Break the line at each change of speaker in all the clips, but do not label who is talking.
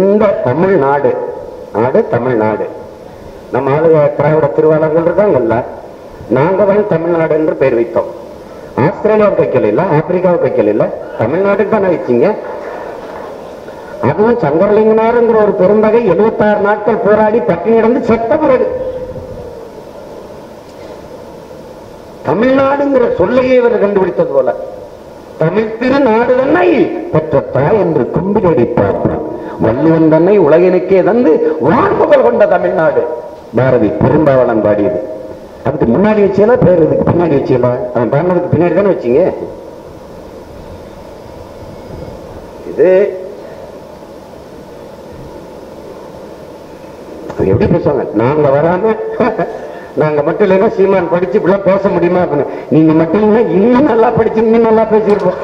இந்த தமிழ்நாடு நாடு தமிழ்நாடு. நம்ம ஆளுக திராவிட திருவாளர்கள் இல்லை நாங்க தான் தமிழ்நாடு என்று பெயர் வைத்தோம். ஆஸ்திரேலியாவுக்கு வைக்கல இல்ல ஆப்பிரிக்காவுக்கு வைக்கல இல்லை தமிழ்நாட்டுக்கு தானே வச்சீங்க? அதுவும் சங்கரலிங்கனாருங்கிற ஒரு பெரும்பகை 76 நாட்கள் போராடி பட்டினி கிடந்து செத்த பிறகு. தமிழ்நாடுங்கிற சொல்லையே இவர் கண்டுபிடித்தது போல. தமிழ் திருநாடு தன்னை பெற்ற தாய் என்று கும்பிடடி பார்ப்பான் வள்ளுவன் தன்னை உலகினுக்கே தந்து வான்புகள் கொண்ட தமிழ்நாடு. பாரதி பெரும்பாவளம் பாடியது. அதுக்கு முன்னாடி வச்சீங்களா பேர் இதுக்கு பின்னாடி வச்சீங்களா அவன் பாடினதுக்கு பின்னாடி தானே வச்சீங்க? இது எப்படி பேசுவாங்க? நாங்க வராம நாங்க மட்டும் இல்லைன்னா சீமான் படிச்சு இப்படிலாம் பேச முடியுமா அப்படின்னு. நீங்க மட்டும் இல்லைன்னா இன்னும் நல்லா படிச்சு இன்னும் நல்லா பேசியிருப்போம்.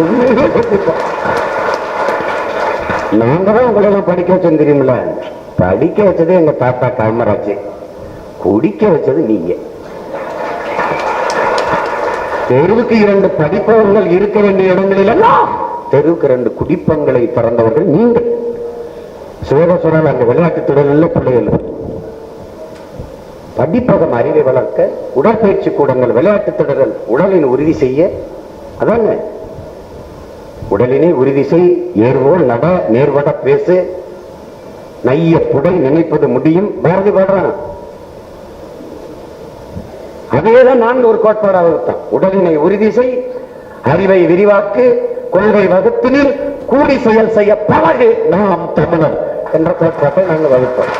உண்மையிலே நாங்க தான் உங்களை எல்லாம் படிக்க வச்சோம் தெரியுமில்ல? படிக்க வச்சது எங்க தாத்தா காமராஜ். குடிக்க வச்சது நீங்க. தெருவுக்கு இரண்டு படிப்பவர்கள் இருக்க வேண்டிய இடங்களில் எல்லாம் தெருவுக்கு ரெண்டு குடிப்பங்களை பிறந்தவர்கள் நீங்கள். சுவேதசுரன் அந்த விளையாட்டு துறையில் பிள்ளைகள். படிப்பகம் அறிவை வளர்க்க உடற்பயிற்சி கூடங்கள் விளையாட்டு திடல் உடலின் உறுதி செய்ய. அதாங்க உடலினை உறுதி செய் ஏர்வோல் நட நேர்வட பேசு. நைய புடை நினைப்பது முடியும். பாரதி பாடுறான் அதேதான் நான் ஒரு கோட்பாடாக வகுத்தான் உடலினை உறுதி செய் அறிவை விரிவாக்கு கொள்கை வகுத்தினில் கூடி செயல் செய்ய பழகு. நாம் தமிழர் என்ற கோட்பாட்டை நாங்கள் வகுப்போம்